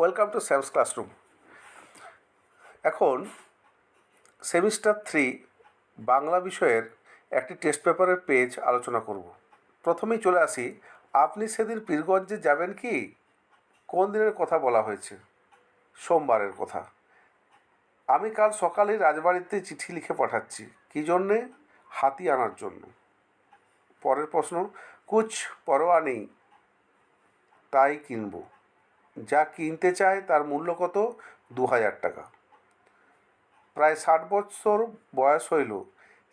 Welcome to Sam's classroom. এখন semester three Bangla বিষয়ের একটি টেস্ট পেপারের পেজ আলোচনা করব। প্রথমেই চলে আসি, আপনি সেদিন পীরগঞ্জে যাবেন কি? কোন দিনের কথা বলা হয়েছে? সোমবারের কথা। আমি কাল সকালে রাজবাড়িতে চিঠি লিখে পাঠাচ্ছি। কী জন্যে? হাতি আনার জন্য। পরের প্রশ্ন, কুছ পরোয়া নেই, তাই কিনবো। যা কিনতে চায় তার মূল্য কত? দু হাজার টাকা। প্রায় ষাট বছর বয়স হইল।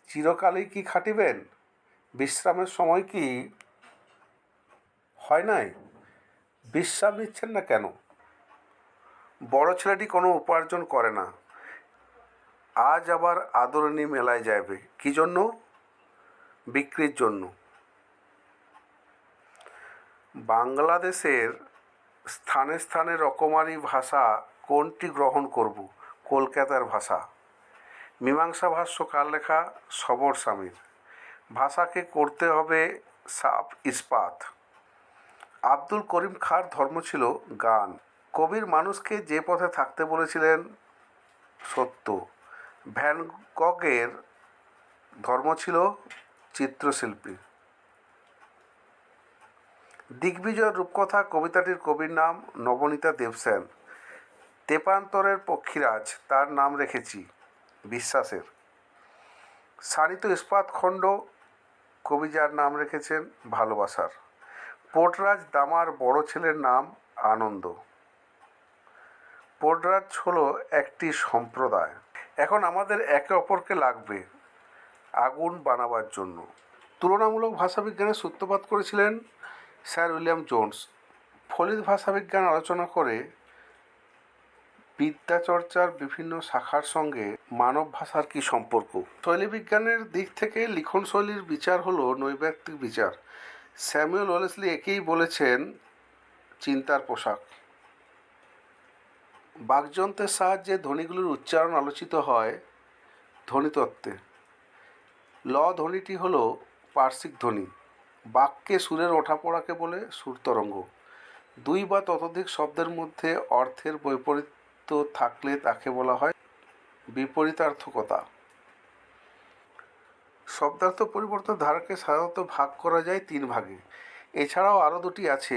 চিরকালই কি খাটিবেন? বিশ্রামের সময় কি হয় নাই? বিশ্রাম নিচ্ছেন না কেন? বড় ছেলেটি কোনো উপার্জন করে না। আজ আবার আদরণী মেলায় যাবে কী জন্য? বিক্রির জন্য। বাংলাদেশের স্থানে স্থানে রকমারি ভাষা কোনটি গ্রহণ করব? কলকাতার ভাষা। মীমাংসা ভাষ্য কার লেখা? সবর স্বামীর। ভাষাকে করতে হবে সাপ ইস্পাত। আব্দুল করিম খাঁর ধর্ম ছিল গান। কবির মানুষকে যে পথে থাকতে বলেছিলেন সত্য। ভ্যান গগের ধর্ম ছিল চিত্রশিল্পী। দিগ্বিজয় রূপকথা কবিতাটির কবির নাম নবনীতা দেবসেন। তেপান্তরের পক্ষীরাজ, তার নাম রেখেছি বিশ্বাসের। সারিত ইস্পাত খণ্ড কবি যার নাম রেখেছেন ভালোবাসার। পোটরাজ দামার বড় ছেলের নাম আনন্দ। পোটরাজ হলো একটি সম্প্রদায়। এখন আমাদের একে অপরকে লাগবে আগুন বানাবার জন্য। তুলনামূলক ভাষাবিজ্ঞানের সূত্রপাত করেছিলেন স্যার উইলিয়াম জোনস ফলিত ভাষাবিজ্ঞান আলোচনা করে বিদ্যাচর্চার বিভিন্ন শাখার সঙ্গে মানব ভাষার কী সম্পর্ক? শৈলীবিজ্ঞানের দিক থেকে লিখন শৈলীর বিচার হলো নৈব্যক্তিক বিচার। স্যামুয়েল ওয়েলেসলি একেই বলেছেন চিন্তার পোশাক। বাকযন্ত্রের সাহায্যে ধ্বনিগুলির উচ্চারণ আলোচিত হয় ধ্বনিতত্ত্বে। ল ধ্বনিটি হলো পার্শ্বিক ধ্বনি। বাক্যে সুরের ওঠাপড়াকে বলে সুরতরঙ্গ। দুই বা ততোধিক শব্দের মধ্যে অর্থের বৈপরীত্য থাকলে তাকে বলা হয় বিপরীতার্থকতা। শব্দার্থ পরিবর্তন ধারাকে সাধারণত ভাগ করা যায় তিন ভাগে। এছাড়াও আরও দুটি আছে,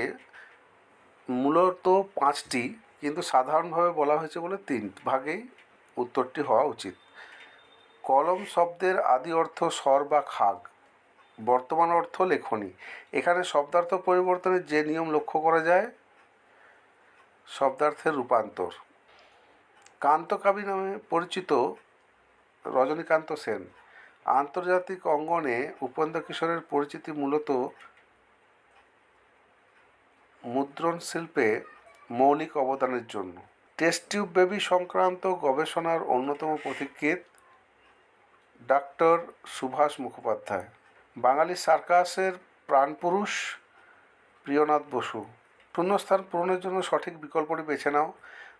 মূলত পাঁচটি, কিন্তু সাধারণভাবে বলা হয়েছে বলে তিন ভাগেই উত্তরটি হওয়া উচিত। কলম শব্দের আদি অর্থ স্বর বা খাগ। বর্তমান অর্থ লেখনী। এখানে শব্দার্থ পরিবর্তনের যে নিয়ম লক্ষ্য করা যায়, শব্দার্থের রূপান্তর। কান্তকাবি নামে পরিচিত রজনীকান্ত সেন আন্তর্জাতিক অঙ্গনে উপেন্দ্র কিশোরের পরিচিতি মূলত মুদ্রণ শিল্পে মৌলিক অবদানের জন্য। টেস্ট টিউব বেবি সংক্রান্ত গবেষণার অন্যতম পথিকৃৎ ডাক্তার সুভাষ মুখোপাধ্যায়। বাঙালি সার্কাসের প্রাণপুরুষ প্রিয়নাথ বসু। শূন্যস্থান পূরণের জন্য সঠিক বিকল্পটি বেছে নাও।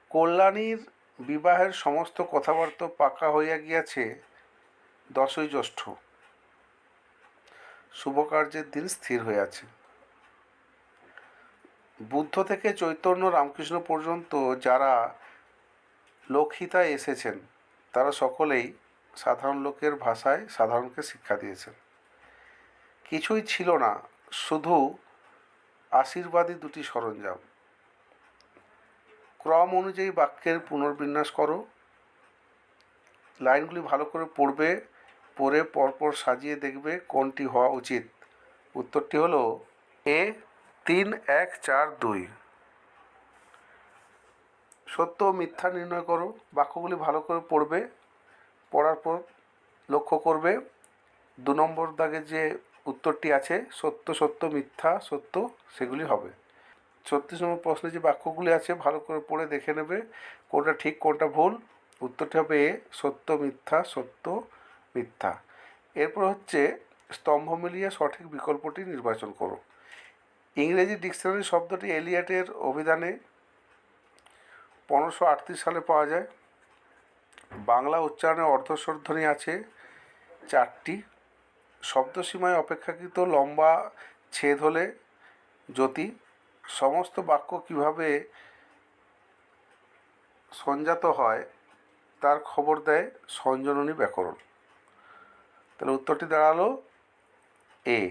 কল্যাণীর বিবাহের সমস্ত কথাবার্তা পাকা হইয়া গিয়াছে দশই জ্যৈষ্ঠ। শুভকার্যের দিন স্থির হইয়াছে। বুদ্ধ থেকে চৈতন্য রামকৃষ্ণ পর্যন্ত যারা লোকহিতায় এসেছেন, তারা সকলেই সাধারণ লোকের ভাষায় সাধারণকে শিক্ষা দিয়েছেন। কিছুই ছিল না, শুধু আশীর্বাদী দুটি সরঞ্জাম। ক্রম অনুযায়ী বাক্যের পুনর্বিন্যাস করো। লাইনগুলি ভালো করে পড়বে, পড়ে পরপর সাজিয়ে দেখবে কোনটি হওয়া উচিত। উত্তরটি হলো এ, তিন, এক, চার, দুই। সত্য মিথ্যা নির্ণয় করো। বাক্যগুলি ভালো করে পড়বে, পড়ার পর লক্ষ্য করবে। দু নম্বর দাগে যে উত্তরটি আছে, সত্য সত্য, মিথ্যা, সত্য, সেগুলি হবে। ছত্রিশ নম্বর প্রশ্নে যে বাক্যগুলি আছে, ভালো করে পড়ে দেখে নেবে, কোনটা ঠিক, কোনটা ভুল। উত্তরটি হবে এ, সত্য, মিথ্যা সত্য, মিথ্যা। এরপর হচ্ছে, স্তম্ভ মিলিয়ে সঠিক বিকল্পটি নির্বাচন করো। ইংরেজি ডিকশনারি শব্দটি এলিয়াটের অভিধানে পনেরোশো সালে পাওয়া যায়। বাংলা উচ্চারণে অর্ধস্বরধ্বনি আছে, চারটি। শব্দসীমায় অপেক্ষাকৃত লম্বা ছেদ হলে জ্যোতি, সমস্ত বাক্য কীভাবে সঞ্জাত হয় তার খবর দেয় সঞ্জননী ব্যাকরণ। তাহলে উত্তরটি দাঁড়াল এ।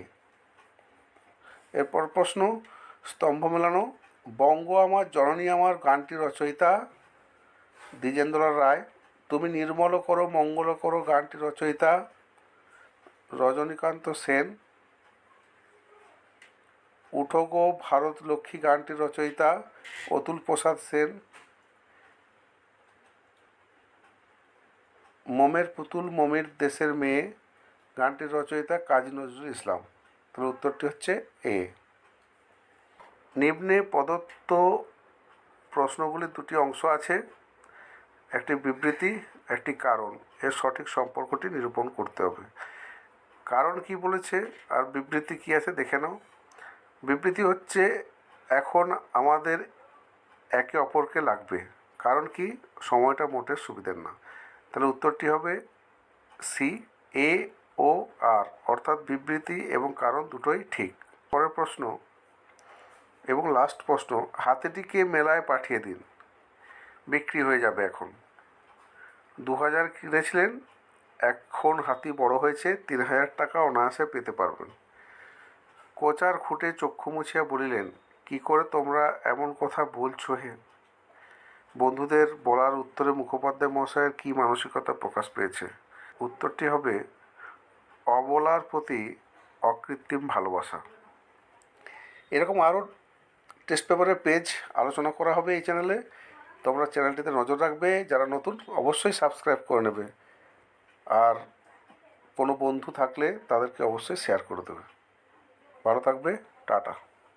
এরপর প্রশ্ন, স্তম্ভ মেলানো, বঙ্গ আমার, জননী আমার, গানটি রচয়িতা দ্বিজেন্দ্রলাল রায়, তুমি নির্মল করো, মঙ্গল করো, গানটি রচয়িতা রজনীকান্ত সেন উঠো গো ভারত লক্ষ্মী গানটির রচয়িতা অতুল প্রসাদ সেন, মোমের পুতুল মোমের দেশের মেয়ে গানটির রচয়িতা কাজী নজরুল ইসলাম। তাহলে উত্তরটি হচ্ছে এ। নিম্নে প্রদত্ত প্রশ্নগুলির দুটি অংশ আছে, একটি বিবৃতি, একটি কারণ। এর সঠিক সম্পর্কটি নিরূপণ করতে হবে। কারণ কি বলেছে আর বিবৃতি কি আছে দেখে নাও। বিবৃতি হচ্ছে, এখন আমাদের একে অপরকে লাগবে। কারণ কি? সময়টা মোটের সুবিধের না। তাহলে উত্তরটি হবে সি এ ও আর অর্থাৎ বিবৃতি এবং কারণ দুটোই ঠিক। পরের প্রশ্ন এবং লাস্ট প্রশ্ন, হাতিটিকে মেলায় পাঠিয়ে দিন। বিক্রি হয়ে যাবে এখন। দু হাজার কিনেছিলেন এখন হাতি বড় হয়েছে, তিন হাজার টাকা অনায়াসে পেতে পারবেন। কোচার খুঁটে চক্ষু মুছিয়া বলিলেন, কি করে তোমরা এমন কথা বলছো হে? বন্ধুদের বলার উত্তরে মুখোপাধ্যায় মহাশয়ের কী মানসিকতা প্রকাশ পেয়েছে? উত্তরটি হবে, অবলার প্রতি অকৃত্রিম ভালোবাসা। এরকম আরও টেস্ট পেপারের পেজ আলোচনা করা হবে এই চ্যানেলে। তোমরা চ্যানেলটিতে নজর রাখবে। যারা নতুন, অবশ্যই সাবস্ক্রাইব করে নেবে। আর কোনো বন্ধু থাকলে তাদেরকে অবশ্যই শেয়ার করে দেবে। ভালো থাকবে টাটা।